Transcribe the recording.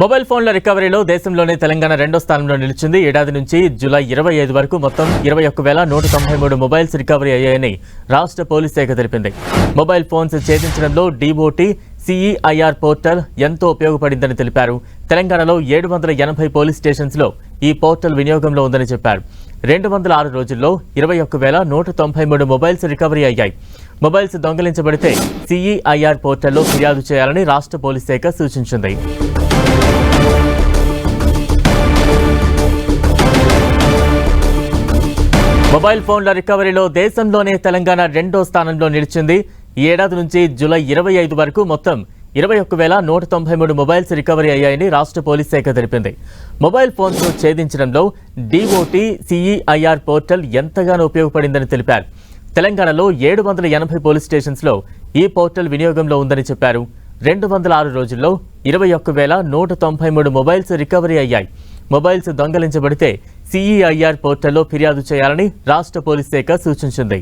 Mobile ఫోన్ల రికవరీలో దేశంలోనే తెలంగాణ రెండో స్థానంలో నిలిచింది. ఏడాది నుంచి జూలై ఇరవై ఐదు వరకు మొత్తం ఇరవై ఒక్క వేల నూట తొంభై మూడు మొబైల్స్ రికవరీ అయ్యాయని రాష్ట్ర పోలీస్ శాఖ తెలిపింది. మొబైల్ ఫోన్స్ ఛేదించడంలో డీఓటీ సిఈఐఆర్ పోర్టల్ ఎంతో ఉపయోగపడిందని తెలిపారు. తెలంగాణలో ఏడు వందల ఎనభై పోలీస్ స్టేషన్స్లో ఈ పోర్టల్ వినియోగంలో ఉందని చెప్పారు. రెండు వందల ఆరు రోజుల్లో ఇరవై ఒక్క వేల నూట తొంభై మూడు మొబైల్స్ రికవరీ అయ్యాయి. మొబైల్స్ దొంగిలించబడితే సిఈఐఆర్ పోర్టల్లో ఫిర్యాదు చేయాలని రాష్ట్ర పోలీస్ శాఖ సూచించింది. మొబైల్ ఫోన్ల రికవరీలో దేశంలోనే తెలంగాణ రెండో స్థానంలో నిలిచింది. ఈ ఏడాది నుంచి జూలై ఇరవై ఐదు వరకు మొత్తం ఇరవై ఒక్క వేల నూట తొంభై మూడు మొబైల్స్ రికవరీ అయ్యాయని రాష్ట్ర పోలీస్ శాఖ తెలిపింది. మొబైల్ ఫోన్స్ ఛేదించడంలో డిఓటి సిఈఐఆర్ పోర్టల్ ఎంతగానో ఉపయోగపడిందని తెలిపారు. తెలంగాణలో ఏడు వందల ఎనభై పోలీస్ స్టేషన్స్లో ఈ పోర్టల్ వినియోగంలో ఉందని చెప్పారు. రెండు వందల ఆరు రోజుల్లో ఇరవై ఒక్క వేల నూట తొంభై మూడు మొబైల్స్ రికవరీ అయ్యాయి. మొబైల్స్ దొంగలించబడితే సిఈఐఆర్ పోర్టల్లో ఫిర్యాదు చేయాలని రాష్ట్ర పోలీస్ శాఖ సూచించింది.